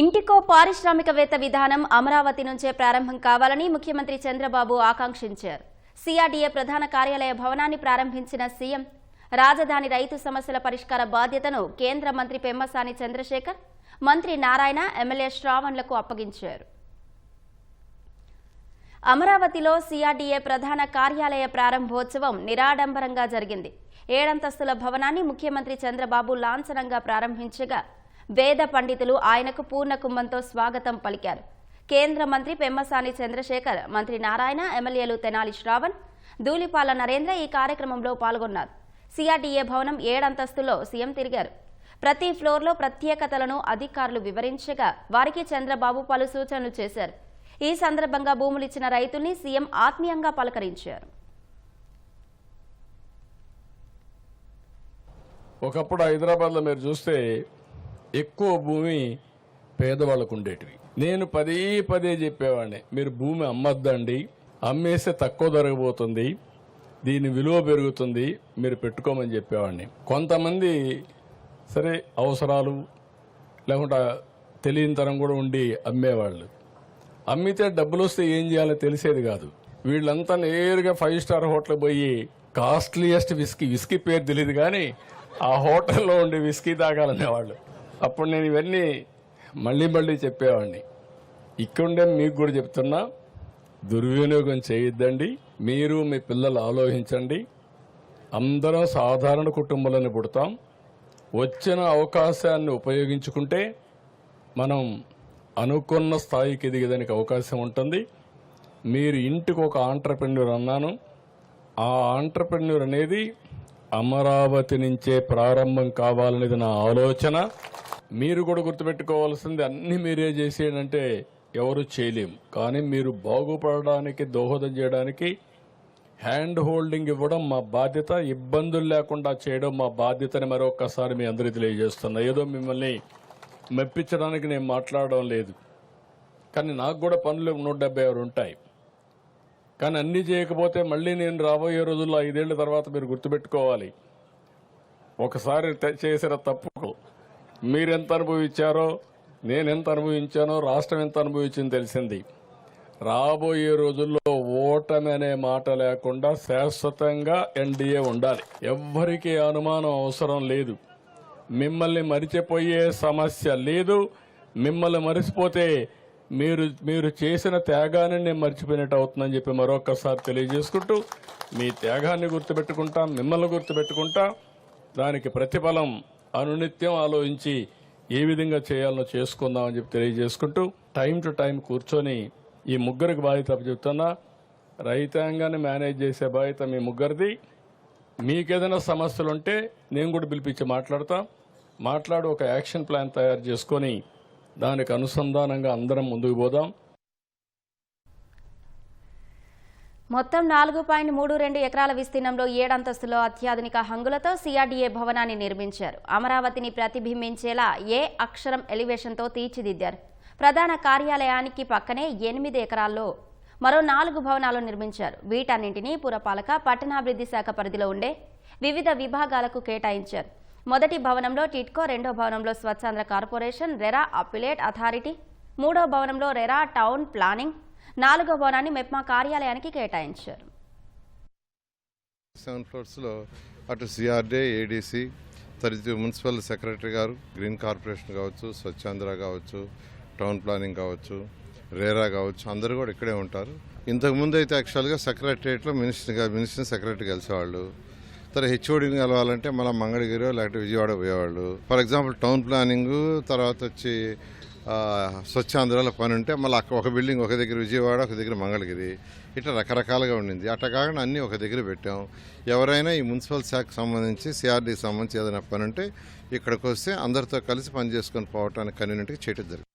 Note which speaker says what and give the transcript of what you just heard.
Speaker 1: ఇంటికో పారిశ్రామికవేత్త విధానం అమరావతి నుంచే ప్రారంభం కావాలని ముఖ్యమంత్రి చంద్రబాబు ఆకాంక్షించారు. సిఆర్డీఏ ప్రధాన కార్యాలయ భవనాన్ని ప్రారంభించిన సీఎం రాజధాని రైతు సమస్యల పరిష్కార బాధ్యతను కేంద్ర మంత్రి పెమ్మసాని చంద్రశేఖర్ మంత్రి నారాయణ ఎమ్మెల్యే శ్రావణ్లకు అప్పగించారు. అమరావతిలో సిఆర్డీఏ ప్రధాన కార్యాలయ ప్రారంభోత్సవం నిరాడంబరంగా జరిగింది. ఏడంతస్తుల భవనాన్ని ముఖ్యమంత్రి చంద్రబాబు లాంఛనంగా ప్రారంభించగా వేద పండితులు ఆయనకు పూర్ణ కుంభంతో స్వాగతం పలికారు. కేంద్ర మంత్రి పెమ్మసాని చంద్రశేఖర్ మంత్రి నారాయణ ఎమ్మెల్యేలు తెనాలి శ్రావణ్ ధూళిపాల నరేంద్ర ఈ కార్యక్రమంలో పాల్గొన్నారు. సిఆర్డీఏ భవనం ఏడంతస్తులో సీఎం తిరిగారు. ప్రతి ఫ్లోర్లో ప్రత్యేకతలను అధికారులు వివరించగా వారికి చంద్రబాబు పలు సూచనలు చేశారు. ఈ సందర్భంగా భూములిచ్చిన రైతుల్ని సీఎం ఆత్మీయంగా పలకరించారు.
Speaker 2: ఒకప్పుడు హైదరాబాద్లో మీరు చూస్తే ఎక్కువ భూమి పేదవాళ్ళకు ఉండేటివి నేను పదే పదే చెప్పేవాడిని మీరు భూమి అమ్మద్దండి అమ్మేస్తే తక్కువ దొరకబోతుంది దీని విలువ పెరుగుతుంది మీరు పెట్టుకోమని చెప్పేవాడిని. కొంతమంది సరే అవసరాలు లేకుండా తెలియని తరం కూడా ఉండి అమ్మేవాళ్ళు. అమ్మితే డబ్బులు వస్తే ఏం చేయాలో తెలిసేది కాదు. వీళ్ళంతా నేరుగా ఫైవ్ స్టార్ హోటల్ పోయి కాస్ట్లీయెస్ట్ విస్కీ విస్కీ పేరు తెలియదు కానీ ఆ హోటల్లో ఉండే విస్కీ తాగాలనేవాళ్ళు. అప్పుడు నేను ఇవన్నీ మళ్ళీ మళ్ళీ చెప్పేవాడిని. ఇక్కడుండే మీకు కూడా చెప్తున్నా దుర్వినియోగం చేయొద్దండి. మీరు మీ పిల్లలు ఆలోచించండి. అందరం సాధారణ కుటుంబాలను పుడతాం. వచ్చిన అవకాశాన్ని ఉపయోగించుకుంటే మనం అనుకున్న స్థాయికి ఎదిగేదానికి అవకాశం ఉంటుంది. మీరు ఇంటికి ఒక ఆంటర్ప్రెన్యూర్ అన్నాను. ఆ ఆంటర్ప్రెన్యూర్ అనేది అమరావతి నుంచే ప్రారంభం కావాలనేది నా ఆలోచన. మీరు కూడా గుర్తుపెట్టుకోవాల్సింది అన్ని మీరే చేసేయంటే ఎవరు చేయలేము కానీ మీరు బాగుపడడానికి దోహదం చేయడానికి హ్యాండ్ హోల్డింగ్ ఇవ్వడం మా బాధ్యత. ఇబ్బందులు లేకుండా చేయడం మా బాధ్యతని మరొకసారి మీ అందరికీ తెలియజేస్తున్నా. ఏదో మిమ్మల్ని మెప్పించడానికి నేను మాట్లాడడం లేదు. కానీ నాకు కూడా పనులు నూట డెబ్బై ఆరు ఉంటాయి. కానీ అన్నీ చేయకపోతే మళ్ళీ నేను రాబోయే రోజుల్లో ఐదేళ్ళ తర్వాత మీరు గుర్తుపెట్టుకోవాలి. ఒకసారి చేసిన తప్పుకు మీరెంత అనుభవించారో నేనెంత అనుభవించానో రాష్ట్రం ఎంత అనుభవించింది తెలిసింది. రాబోయే రోజుల్లో ఓటమి అనే మాట లేకుండా శాశ్వతంగా ఎన్డీఏ ఉండాలి. ఎవ్వరికీ అనుమానం అవసరం లేదు. మిమ్మల్ని మరిచిపోయే సమస్య లేదు. మిమ్మల్ని మరిచిపోతే మీరు మీరు చేసిన త్యాగాన్ని నేను మర్చిపోయినట్టు అవుతుందని చెప్పి మరొకసారి తెలియజేసుకుంటూ మీ త్యాగాన్ని గుర్తుపెట్టుకుంటా మిమ్మల్ని గుర్తుపెట్టుకుంటా. దానికి ప్రతిఫలం అనునిత్యం ఆలోచించి ఏ విధంగా చేయాలనో చేసుకుందామని చెప్పి తెలియజేసుకుంటూ టైం టు టైం కూర్చొని ఈ ముగ్గురికి బాధ్యత చెప్తున్నా రైతాంగాన్ని మేనేజ్ చేసే బాధ్యత మీ ముగ్గురిది. మీకేదైనా సమస్యలు ఉంటే నేను కూడా పిలిపించి మాట్లాడతాం. మాట్లాడి ఒక యాక్షన్ ప్లాన్ తయారు చేసుకొని దానికి అనుసంధానంగా అందరం ముందుకు పోదాం.
Speaker 1: మొత్తం నాలుగు పాయింట్ మూడు రెండు ఎకరాల విస్తీర్ణంలో ఏడంతస్తులో అత్యాధునిక హంగులతో సిఆర్డీఏ భవనాన్ని నిర్మించారు. అమరావతిని ప్రతిబింబించేలా ఏ అక్షరం ఎలివేషన్తో తీర్చిదిద్దారు. ప్రధాన కార్యాలయానికి పక్కనే ఎనిమిది ఎకరాల్లో మరో నాలుగు భవనాలు నిర్మించారు. వీటన్నింటినీ పురపాలక పట్టణాభివృద్ధి శాఖ పరిధిలో ఉండే వివిధ విభాగాలకు కేటాయించారు. మొదటి భవనంలో టిట్కో రెండో భవనంలో Swachh Andhra corporation RERA appellate authority మూడో భవనంలో రెరా టౌన్ ప్లానింగ్ నాలుగో భవనాన్ని మెప్మా కార్యాలయానికి కేటాయించారు.
Speaker 3: సెవెన్ ఫ్లోర్స్లో అటు సిఆర్డే ఏడీసీ తదితర మున్సిపల్ సెక్రటరీ గారు గ్రీన్ కార్పొరేషన్ కావచ్చు స్వచ్ఛాంధ్ర కావచ్చు టౌన్ ప్లానింగ్ కావచ్చు రేరా కావచ్చు అందరూ కూడా ఇక్కడే ఉంటారు. ఇంతకుముందు అయితే యాక్చువల్గా సెక్రటరియట్లో మినిస్టర్ మినిస్టర్ సెక్రటరీ కలిసేవాళ్ళు తర్వాత హెచ్ఓడిని కలవాలంటే మళ్ళీ మంగళగిరి లేకపోతే విజయవాడ పోయేవాళ్ళు. ఫర్ ఎగ్జాంపుల్ టౌన్ ప్లానింగ్ తర్వాత వచ్చి స్వచ్ఛాంధ్రలో పని ఉంటే మళ్ళీ ఒక బిల్డింగ్ ఒక దగ్గర విజయవాడ ఒక దగ్గర మంగళగిరి. ఇట్లా రకరకాలుగా ఉండింది. అట్లా కాకుండా అన్నీ ఒక దగ్గర పెట్టాం. ఎవరైనా ఈ మున్సిపల్ శాఖకు సంబంధించి సిఆర్డీకి సంబంధించి ఏదైనా పని ఉంటే ఇక్కడికి వస్తే అందరితో కలిసి పని చేసుకొని పోవటానికి కన్వీనెంట్గా చేయటం జరిగింది.